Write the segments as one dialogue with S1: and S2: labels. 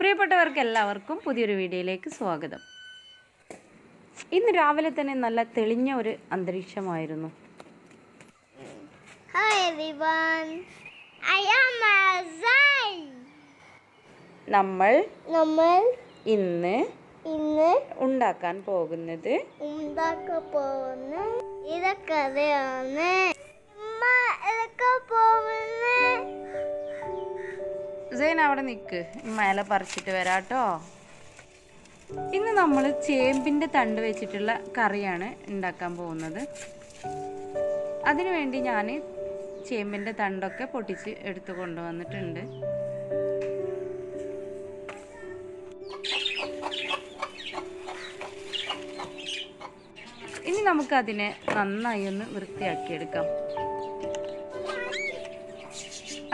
S1: പ്രിയപ്പെട്ടവർക്ക് എല്ലാവർക്കും പുതിയൊരു വീഡിയോയിലേക്ക് സ്വാഗതം. ഇന്ന് രാവിലെ തന്നെ നല്ല തെളിഞ്ഞ ഒരു അന്തരീക്ഷമായിരുന്നു. നമ്മൾ
S2: നമ്മൾ
S1: ഇന്ന്
S2: ഇന്ന്
S1: ഉണ്ടാക്കാൻ പോകുന്നത്
S2: ഉണ്ടാക്കാൻ പോകുന്ന ഇതൊക്കെ
S1: സൈൻ അവിടെ നിൽക്ക് മേലെ പറിച്ചിട്ട് വരാട്ടോ. ഇന്ന് നമ്മൾ ചേമ്പിന്റെ തണ്ട് വെച്ചിട്ടുള്ള കറിയാണ് ഉണ്ടാക്കാൻ പോകുന്നത്. അതിനുവേണ്ടി ഞാൻ ചേമ്പിന്റെ തണ്ടൊക്കെ പൊട്ടിച്ച് എടുത്തു കൊണ്ടുവന്നിട്ടുണ്ട്. ഇനി നമുക്കതിനെ നന്നായി ഒന്ന് വൃത്തിയാക്കിയെടുക്കാം.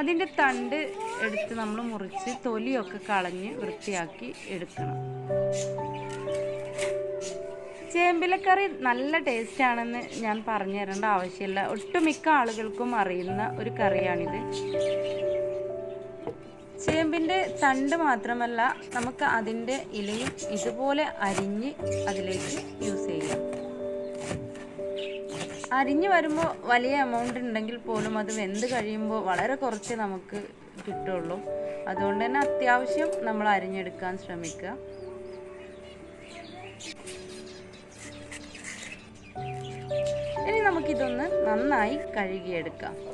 S1: അതിന്റെ തണ്ട് എടുത്ത് നമ്മൾ മുറിച്ച് തൊലിയൊക്കെ കളഞ്ഞ് വൃത്തിയാക്കി എടുക്കണം. ചേമ്പിലക്കറി നല്ല ടേസ്റ്റ് ആണെന്ന് ഞാൻ പറഞ്ഞു തരേണ്ട ആവശ്യമില്ല. ഒട്ടുമിക്ക ആളുകൾക്കും അറിയുന്ന ഒരു കറിയാണിത്. ചേമ്പിന്റെ തണ്ട് മാത്രമല്ല നമുക്ക് അതിന്റെ ഇലയും ഇതുപോലെ അരിഞ്ഞ് അതിലേക്ക് യൂസ് ചെയ്യാം. അരിഞ്ഞു വരുമ്പോൾ വലിയ എമൗണ്ട് ഉണ്ടെങ്കിൽ പോലും അത് വെന്ത് കഴിയുമ്പോൾ വളരെ കുറച്ച് നമുക്ക് കിട്ടുള്ളൂ. അതുകൊണ്ട് തന്നെ അത്യാവശ്യം നമ്മൾ അരിഞ്ഞെടുക്കാൻ ശ്രമിക്കുക. ഇനി നമുക്കിതൊന്ന് നന്നായി കഴുകിയെടുക്കാം.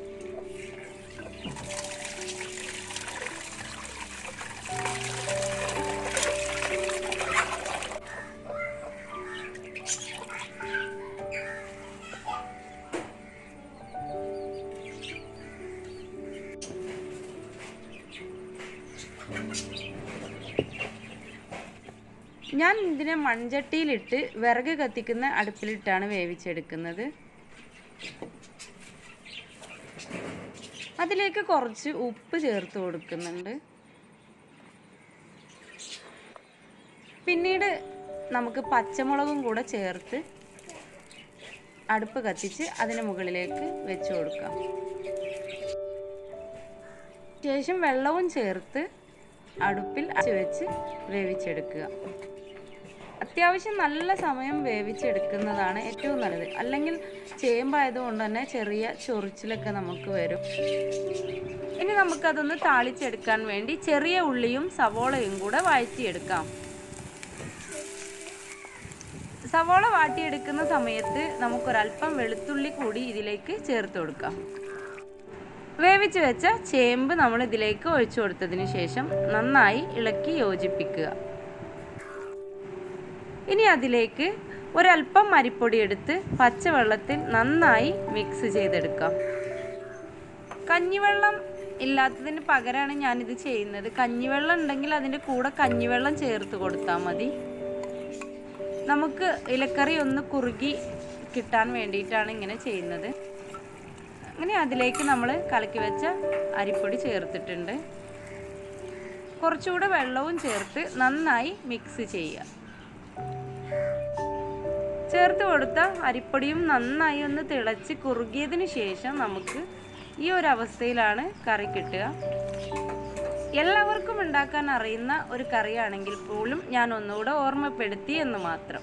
S1: ഞാൻ ഇതിനെ മൺചട്ടിയിലിട്ട് വിറക് കത്തിക്കുന്ന അടുപ്പിലിട്ടാണ് വേവിച്ചെടുക്കുന്നത്. അതിലേക്ക് കുറച്ച് ഉപ്പ് ചേർത്ത് കൊടുക്കുന്നുണ്ട്. പിന്നീട് നമുക്ക് പച്ചമുളകും കൂടെ ചേർത്ത് അടുപ്പ് കത്തിച്ച് അതിന് മുകളിലേക്ക് വെച്ച് കൊടുക്കാം. ശേഷം വെള്ളവും ചേർത്ത് അടുപ്പിൽ വെച്ച് വേവിച്ചെടുക്കുക. അത്യാവശ്യം നല്ല സമയം വേവിച്ചെടുക്കുന്നതാണ് ഏറ്റവും നല്ലത്. അല്ലെങ്കിൽ ചേമ്പായതുകൊണ്ട് തന്നെ ചെറിയ ചൊറിച്ചിലൊക്കെ നമുക്ക് വരും. ഇനി നമുക്കതൊന്ന് താളിച്ചെടുക്കാൻ വേണ്ടി ചെറിയ ഉള്ളിയും സവോളയും കൂടെ വഴറ്റിയെടുക്കാം. സവോള വാട്ടിയെടുക്കുന്ന സമയത്ത് നമുക്കൊരല്പം വെളുത്തുള്ളി കൂടി ഇതിലേക്ക് ചേർത്ത് കൊടുക്കാം. വേവിച്ച് വെച്ച ചേമ്പ് നമ്മൾ ഇതിലേക്ക് ഒഴിച്ചു കൊടുത്തതിന് ശേഷം നന്നായി ഇളക്കി യോജിപ്പിക്കുക. ഇനി അതിലേക്ക് ഒരല്പം മരിപ്പൊടി എടുത്ത് പച്ചവെള്ളത്തിൽ നന്നായി മിക്സ് ചെയ്തെടുക്കാം. കഞ്ഞിവെള്ളം ഇല്ലാത്തതിന് പകരമാണ് ഞാനിത് ചെയ്യുന്നത്. കഞ്ഞിവെള്ളം ഉണ്ടെങ്കിൽ അതിന്റെ കൂടെ കഞ്ഞിവെള്ളം ചേർത്ത് കൊടുത്താൽ മതി. നമുക്ക് ഇലക്കറി ഒന്ന് കുറുകി കിട്ടാൻ വേണ്ടിയിട്ടാണ് ഇങ്ങനെ ചെയ്യുന്നത്. അങ്ങനെ അതിലേക്ക് നമ്മൾ കലക്കി വെച്ച അരിപ്പൊടി ചേർത്തിട്ടുണ്ട്. കുറച്ചുകൂടെ വെള്ളവും ചേർത്ത് നന്നായി മിക്സ് ചെയ്യുക. ചേർത്ത് കൊടുത്ത അരിപ്പൊടിയും നന്നായി ഒന്ന് തിളച്ച് കുറുകിയതിന് ശേഷം നമുക്ക് ഈ ഒരു അവസ്ഥയിലാണ് കറി കിട്ടുക. എല്ലാവർക്കും ഉണ്ടാക്കാൻ അറിയുന്ന ഒരു കറിയാണെങ്കിൽ പോലും ഞാൻ ഒന്നുകൂടെ ഓർമ്മപ്പെടുത്തി എന്ന് മാത്രം.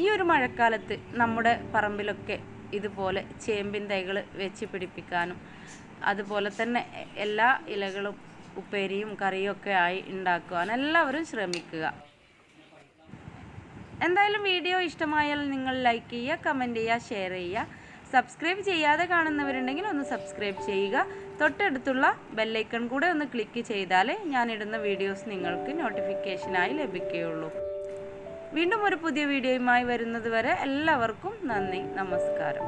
S1: ഈ ഒരു മഴക്കാലത്ത് നമ്മുടെ പറമ്പിലൊക്കെ ഇതുപോലെ ചേമ്പിൻ തൈകൾ വെച്ച് പിടിപ്പിക്കാനും അതുപോലെ തന്നെ എല്ലാ ഇലകളും ഉപ്പേരിയും കറിയൊക്കെ ആയി ഉണ്ടാക്കുവാൻ എല്ലാവരും ശ്രമിക്കുക. എന്തായാലും വീഡിയോ ഇഷ്ടമായാൽ നിങ്ങൾ ലൈക്ക് ചെയ്യുക കമന്റ് ചെയ്യുക ഷെയർ ചെയ്യുക. സബ്സ്ക്രൈബ് ചെയ്യാതെ കാണുന്നവരുണ്ടെങ്കിൽ ഒന്ന് സബ്സ്ക്രൈബ് ചെയ്യുക. തൊട്ടടുത്തുള്ള ബെല്ലൈക്കൺ കൂടെ ഒന്ന് ക്ലിക്ക് ചെയ്താലേ ഞാനിടുന്ന വീഡിയോസ് നിങ്ങൾക്ക് നോട്ടിഫിക്കേഷനായി ലഭിക്കുകയുള്ളൂ. വീണ്ടും ഒരു പുതിയ വീഡിയോയുമായി വരുന്നത് വരെ എല്ലാവർക്കും നന്ദി നമസ്കാരം.